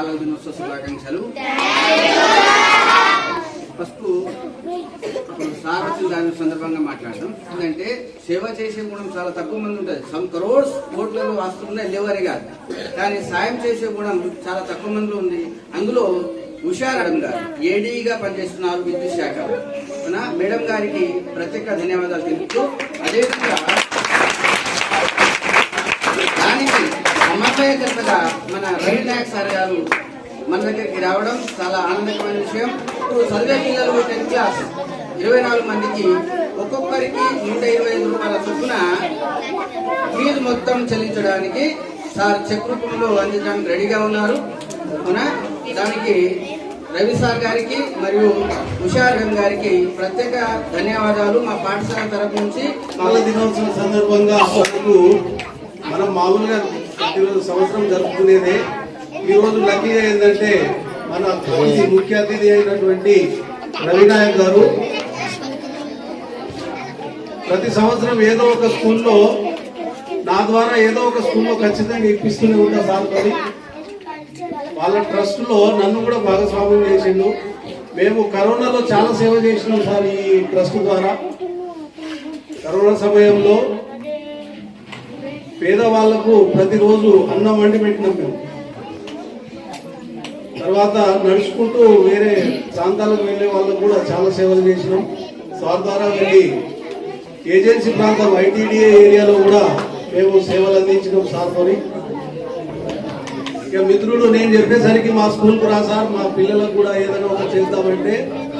బాలల దినోత్సవ శుభాకాంక్షలు. ఫస్ట్ ఇప్పుడు సార్ వచ్చిన దాని సందర్భంగా మాట్లాడడం ఎందుకంటే సేవ చేసే గుణం చాలా తక్కువ మంది ఉంటుంది సమ్ కరోడ్స్ కోట్లలో వాస్తున్నా లేవని కాదు. కానీ సాయం చేసే గుణం చాలా తక్కువ మందిలో ఉంది. అందులో ఉషా మేడం గారు ఏడీగా పనిచేస్తున్నారు విద్యుత్ శాఖ. మేడం గారికి ప్రత్యేక ధన్యవాదాలు తెలుపుతూ అదేవిధంగా దానికి సమన్వయకర్తగా మన రవి నాయక్ సార్ గారు మన దగ్గరికి రావడం చాలా ఆనందకరమైన విషయం. ఇప్పుడు చదివే పిల్లలు టెన్త్ క్లాస్ ఇరవై నాలుగు మందికి ఒక్కొక్కరికి నూట ఇరవై ఐదు రూపాయల చొప్పున ఫీజు మొత్తం చెల్లించడానికి సార్ చెక్ రూపంలో అందించడానికి రెడీగా ఉన్నారు. అవునా? దానికి రవి సార్ గారికి మరియు హుషార్ గం గారికి ప్రత్యేక ధన్యవాదాలు. మా పాఠశాల తరపు నుంచి దినోత్సవం సందర్భంగా మనం మామూలుగా ప్రతిరోజు సంవత్సరం జరుపుకునేదే. ఈ రోజు లక్కీగా ఏంటంటే మన ముఖ్య అతిథి అయినటువంటి రవినాయక్ గారు. ప్రతి సంవత్సరం ఏదో ఒక స్కూల్లో నా ద్వారా ఏదో ఒక స్కూల్లో ఖచ్చితంగా ఇప్పిస్తూనే ఉంటా సార్ వాళ్ళ ట్రస్ట్లో నన్ను కూడా భాగస్వామ్యం చేసిండు. మేము కరోనాలో చాలా సేవ చేసినాం సార్ ఈ ట్రస్ట్ ద్వారా. కరోనా సమయంలో పేదవాళ్ళకు ప్రతిరోజు అన్నం వండి పెట్టినాం మేము. తర్వాత నడుచుకుంటూ వేరే ప్రాంతాలకు వెళ్ళే వాళ్ళకు కూడా చాలా సేవలు చేసినాం. సార్ ద్వారా వెళ్ళి ఏజెన్సీ ప్రాంతం ఐటీడీఏ ఏరియాలో కూడా మేము సేవలు అందించినాం సార్తోని ఇక మిత్రులు నేను చెప్పేసరికి మా స్కూల్కు రా సార్ మా పిల్లలకు కూడా ఏదైనా ఒక చేద్దామంటే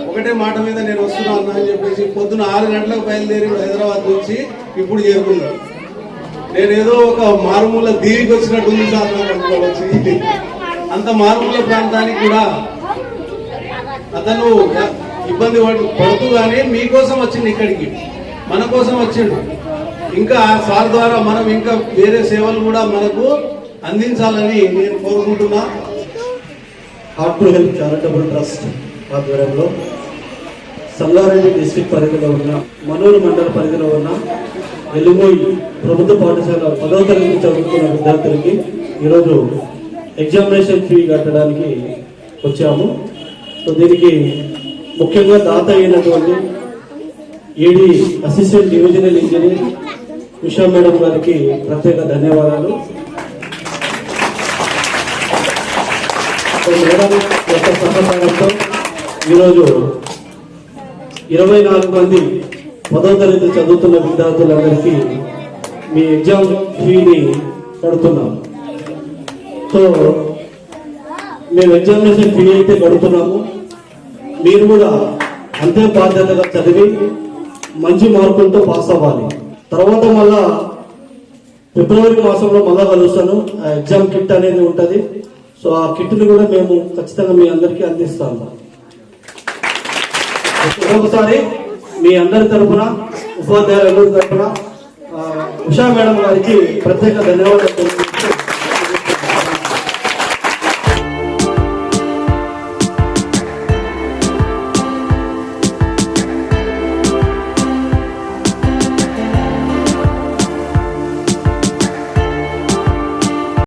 ఒకటే మాట మీద నేను వస్తున్నా అన్నా అని చెప్పేసి పొద్దున ఆరు గంటలకు బయలుదేరి హైదరాబాద్ నుంచి ఇప్పుడు చేరుకున్నాను నేనేదో ఒక మారుమూల దీవికి వచ్చినట్టు ఉంది సార్ అనుకోవచ్చు. అంత మారుమూల ప్రాంతానికి కూడా అతను ఇబ్బంది పడుతూ కానీ మీకోసం వచ్చింది ఇక్కడికి. మన కోసం వచ్చిండు. ఇంకా ఆ సార్ ద్వారా మనం ఇంకా వేరే సేవలు కూడా మనకు అందించాలని నేను కోరుకుంటున్నా. హార్ట్ హెల్త్ చారిటబుల్ ట్రస్ట్ ఆధ్వర్యంలో సంగారెడ్డి డిస్టిక్ పరిధిలో ఉన్న మనూరు మండల పరిధిలో ఉన్న ఎలుమోయి ప్రభుత్వ పాఠశాల పదవ తరగతి చదువుతున్న విద్యార్థులకి ఈరోజు ఎగ్జామినేషన్ ఫీ కట్టడానికి వచ్చాము. సో దీనికి ముఖ్యంగా దాత అయినటువంటి AD assistant divisional engineer Usha madam గారికి ప్రత్యేక ధన్యవాదాలు. మేడం యొక్క సహకారంతో ఈరోజు ఇరవై నాలుగు మంది పదో తరగతి చదువుతున్న విద్యార్థులందరికీ మీ ఎగ్జామ్ ఫీని కడుతున్నాం. సో మేము ఎగ్జామినేషన్ ఫీ అయితే కడుతున్నాము. మీరు కూడా అంతే బాధ్యతగా చదివి మంచి మార్కులతో పాస్ అవ్వాలి. తర్వాత మళ్ళా ఫిబ్రవరి మాసంలో మళ్ళా కలుస్తాను. ఆ ఎగ్జామ్ కిట్ అనేది ఉంటుంది. సో ఆ కిట్ని కూడా మేము ఖచ్చితంగా మీ అందరికీ అందిస్తాము. ఒకసారి మీ అందరి తరఫున ఉపాధ్యాయులందరి తరఫున ఉషా మేడం గారికి ప్రత్యేక ధన్యవాదాలు